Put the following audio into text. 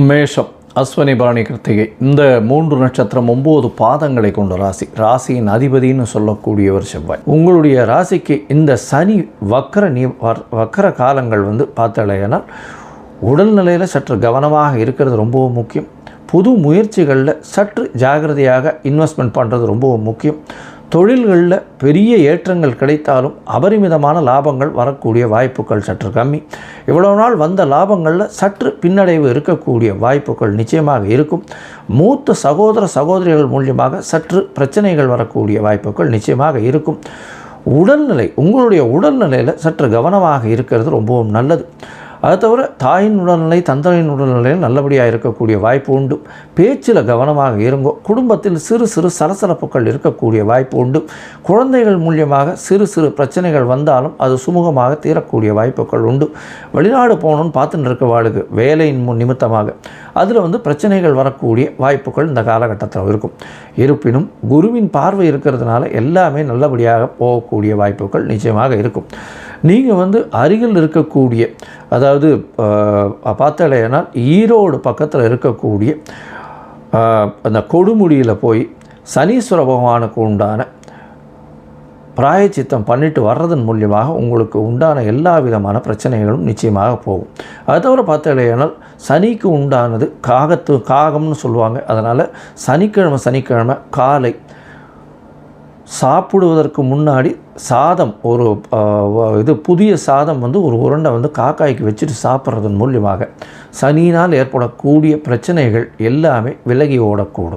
மேஷம் அஸ்வினி பரணி கிருத்திகை. இந்த மூன்று நட்சத்திரம் ஒம்பது பாதங்களை கொண்ட ராசி. ராசியின் அதிபதின்னு சொல்லக்கூடியவர் செவ்வாய். உங்களுடைய ராசிக்கு இந்த சனி வக்கர நீ வக்கர காலங்கள் வந்து பார்த்தலையானால் உடல்நிலையில் சற்று கவனமாக இருக்கிறது ரொம்பவும் முக்கியம். புது முயற்சிகளில் சற்று ஜாகிரதையாக இன்வெஸ்ட்மெண்ட் பண்ணுறது ரொம்பவும் முக்கியம். தொழில்களில் பெரிய ஏற்றங்கள் கிடைத்தாலும் அபரிமிதமான லாபங்கள் வரக்கூடிய வாய்ப்புகள் சற்று கம்மி. இவ்வளவு நாள் வந்த லாபங்களில் சற்று பின்னடைவு இருக்கக்கூடிய வாய்ப்புகள் நிச்சயமாக இருக்கும். மூத்த சகோதர சகோதரிகள் மூலியமாக சற்று பிரச்சனைகள் வரக்கூடிய வாய்ப்புகள் நிச்சயமாக இருக்கும். உடல்நிலை உங்களுடைய உடல்நிலையில் சற்று கவனமாக இருக்கிறது ரொம்பவும் நல்லது. அது தவிர தாயின் உடல்நிலை தந்தையின் உடல்நிலையில் நல்லபடியாக இருக்கக்கூடிய வாய்ப்பு உண்டு. பேச்சில் கவனமாக இருங்கோ. குடும்பத்தில் சிறு சிறு சலசலப்புகள் இருக்கக்கூடிய வாய்ப்பு உண்டு. குழந்தைகள் மூலியமாக சிறு சிறு பிரச்சனைகள் வந்தாலும் அது சுமூகமாக தீரக்கூடிய வாய்ப்புகள் உண்டு. வெளிநாடு போகணும்னு பார்த்துட்டு இருக்க வாளுக்கு வேலையின் முன் நிமித்தமாக. அதில் வந்து பிரச்சனைகள் வரக்கூடிய வாய்ப்புகள் இந்த காலகட்டத்தில் இருக்கும். இருப்பினும் குருவின் பார்வை இருக்கிறதுனால எல்லாமே நல்லபடியாக போகக்கூடிய வாய்ப்புகள் நிச்சயமாக இருக்கும். நீங்கள் வந்து அருகில் இருக்கக்கூடிய அதாவது பார்த்தாலேனால் ஈரோடு பக்கத்தில் இருக்கக்கூடிய அந்த கொடுமுடியில் போய் சனீஸ்வர பகவானுக்கு உண்டான பிராயச்சித்தம் பண்ணிட்டு வர்றதன் மூலியமாக உங்களுக்கு உண்டான எல்லா விதமான பிரச்சனைகளும் நிச்சயமாக போகும். அது தவிர பார்த்தாலேனால் சனிக்கு உண்டானது காகத்து காகம்னு சொல்லுவாங்க. அதனால் சனிக்கிழமை சனிக்கிழமை காலை சாப்பிடுவதற்கு முன்னாடி சாதம் ஒரு இது புதிய சாதம் வந்து ஒரு உருண்டை வந்து காக்காய்க்கு வச்சுட்டு சாப்பிட்றதன் மூலியமாக சனியினால் ஏற்படக்கூடிய பிரச்சனைகள் எல்லாமே விலகி ஓடக்கூடும்.